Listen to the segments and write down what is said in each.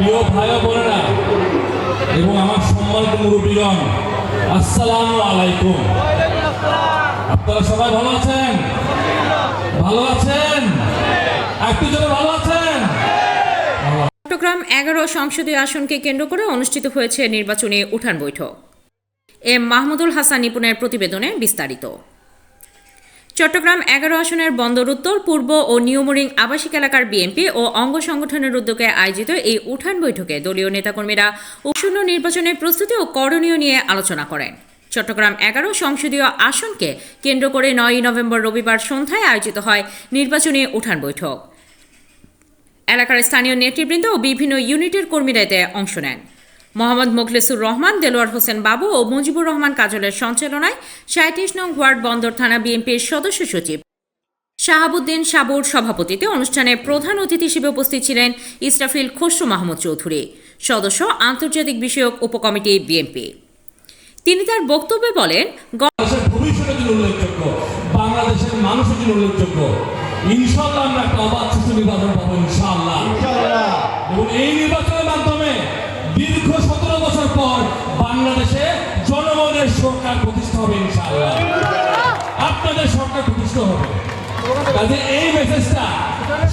প্রিয় ভাই বোনেরা এবং আমার সম্মানিত মুরব্বীগণ আলাইকুম। আপনারা সবাই ভালো আছেন? ভালো আছেন? একটু ভালো আছেন? চট্টগ্রাম এগারো সংসদীয় আসনকে কেন্দ্র করে অনুষ্ঠিত হয়েছে নির্বাচনী উঠান বৈঠক। এম মাহমুদুল হাসান নিপুণের প্রতিবেদনে বিস্তারিত। চট্টগ্রাম এগারো আসনের বন্দর উত্তর, পূর্ব ও নিউমরিং আবাসিক এলাকার বিএনপি ও অঙ্গ সংগঠনের উদ্যোগে আয়োজিত এই উঠান বৈঠকে দলীয় নেতাকর্মীরা আসন্ন নির্বাচনের প্রস্তুতি ও করণীয় নিয়ে আলোচনা করেন। চট্টগ্রাম এগারো সংসদীয় আসনকে কেন্দ্র করে নয়ই নভেম্বর রবিবার সন্ধ্যায় আয়োজিত হয় নির্বাচনী উঠান বৈঠক। এলাকার স্থানীয় নেতৃবৃন্দ ও বিভিন্ন ইউনিটের কর্মীরা এতে অংশ নেন। মোহাম্মদ মোখলেসুর রহমান দেলোয়ার হোসেন বাবু ও মুজিবুর রহমান কাজলের সঞ্চালনায় সাঁত্রিশ নং ওয়ার্ড বন্দর থানা বিএনপির সদস্য সচিব শাহাবুদ্দিন সাবুর সভাপতিতে অনুষ্ঠানে প্রধান অতিথি হিসেবে উপস্থিত ছিলেন ইস্টাফিল খসরু মাহমুদ চৌধুরী সদস্য আন্তর্জাতিক বিষয়ক উপকমিটি বিএনপি। তিনি তার বক্তব্যে বলেন বাংলাদেশের মানুষের জন্য উল্লেখযোগ্য। ইনশাল্লাহ আমরা একটা অবাধ সুষ্ঠু নির্বাচন পাবো ইনশাল্লাহ এবং এই নির্বাচনের মাধ্যমে দীর্ঘ সতেরো বছর পর বাংলাদেশে জনগণের সরকার প্রতিষ্ঠা হবে ইনশাল্লাহ আপনাদের সরকার প্রতিষ্ঠা হবে। কাজে এই মেসেজটা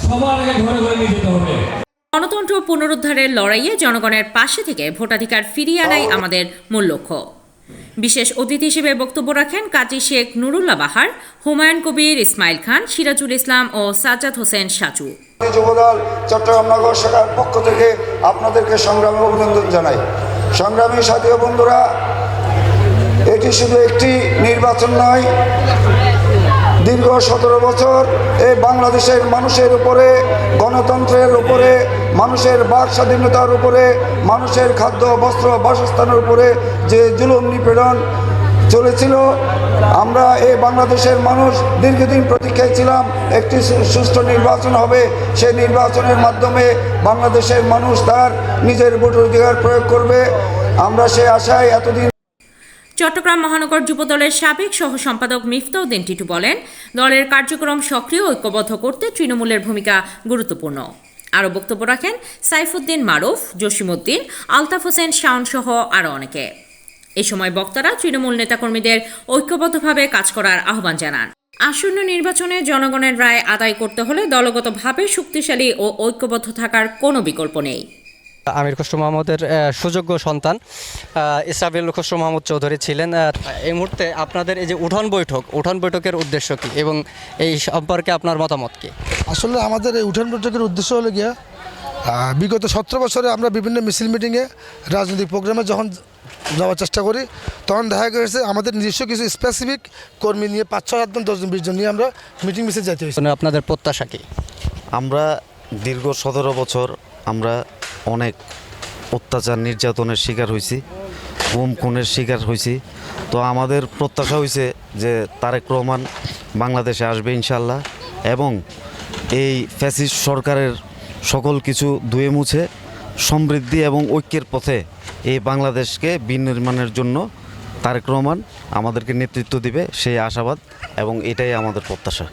সবার আগে ঘরে ঘরে নিয়ে যেতে হবে। গণতন্ত্র পুনরুদ্ধারের লড়াইয়ে জনগণের পাশে থেকে ভোটাধিকার ফিরিয়ে আনাই আমাদের মূল লক্ষ্য। বিশেষ অতিথি হিসেবে বক্তব্য রাখেন কাজী শেখ নুরুল্লাহ বাহার হুমায়ুন কবির ইসমাইল খান সিরাজুল ইসলাম ও সাজ্জাদ হোসেন সাজু যুবদল চট্টগ্রাম নগর শাখার পক্ষ থেকে আপনাদেরকে সংগ্রামী অভিনন্দন জানাই। সংগ্রামী সাথী বন্ধুরা এটি শুধু একটি নির্বাচন নয়। দীর্ঘ সতেরো বছর এই বাংলাদেশের মানুষের উপরে, গণতন্ত্রের উপরে, মানুষের বাক স্বাধীনতার উপরে, মানুষের খাদ্য, বস্ত্র, বাসস্থানের উপরে যে জুলুম নিপীড়ন চলেছিল, আমরা এই বাংলাদেশের মানুষ দীর্ঘদিন প্রতীক্ষায় ছিলাম, একটি সুষ্ঠু নির্বাচন হবে। সেই নির্বাচনের মাধ্যমে বাংলাদেশের মানুষ তার নিজের ভোটাধিকার প্রয়োগ করবে। আমরা সে আশায় এতদিন চট্টগ্রাম মহানগর যুবদলের সাবেক সহ সম্পাদক মিফতাউদ্দিন টিটু বলেন, দলের কার্যক্রম সক্রিয় ঐক্যবদ্ধ করতে তৃণমূলের ভূমিকা গুরুত্বপূর্ণ। আরও বক্তব্য রাখেন সাইফুদ্দিন মারুফ জসিমউদ্দিন আলতাফ হোসেন শাওন সহ আরও অনেকে। এ সময় বক্তারা তৃণমূল নেতাকর্মীদের ঐক্যবদ্ধভাবে কাজ করার আহ্বান জানান। আসন্ন নির্বাচনে জনগণের রায় আদায় করতে হলে দলগতভাবে শক্তিশালী ও ঐক্যবদ্ধ থাকার কোনো বিকল্প নেই। আমির খসরু মাহমুদের সুযোগ্য সন্তান ইসরাফিল খসরু মাহমুদ চৌধুরী ছিলেন। এই মুহূর্তে আপনাদের এই যে উঠান বৈঠক উঠান বৈঠকের উদ্দেশ্য কী এবং এই সম্পর্কে আপনার মতামত কী? আসলে আমাদের এই উঠান বৈঠকের উদ্দেশ্য হলো গিয়া বিগত সতেরো বছরে আমরা বিভিন্ন মিছিল মিটিংয়ে রাজনৈতিক প্রোগ্রামে যখন যাওয়ার চেষ্টা করি তখন দেখা গেছে আমাদের নিজস্ব কিছু স্পেসিফিক কর্মী নিয়ে পাঁচ ছয় সাতজন দশজন বিশজন নিয়ে আমরা মিটিং মিছিল যাইতে হয়েছে। মানে আপনাদের প্রত্যাশা কী? আমরা দীর্ঘ সতেরো বছর আমরা অনেক অত্যাচার নির্যাতনের শিকার হয়েছি গুম খুনের শিকার হয়েছি তো আমাদের প্রত্যাশা হয়েছে যে তারেক রহমান বাংলাদেশে আসবে ইনশাল্লাহ এবং এই ফ্যাসিস্ট সরকারের সকল কিছু ধুয়ে মুছে সমৃদ্ধি এবং ঐক্যের পথে এই বাংলাদেশকে বিনির্মাণের জন্য তারেক রহমান আমাদেরকে নেতৃত্ব দিবে, সেই আশাবাদ এবং এটাই আমাদের প্রত্যাশা।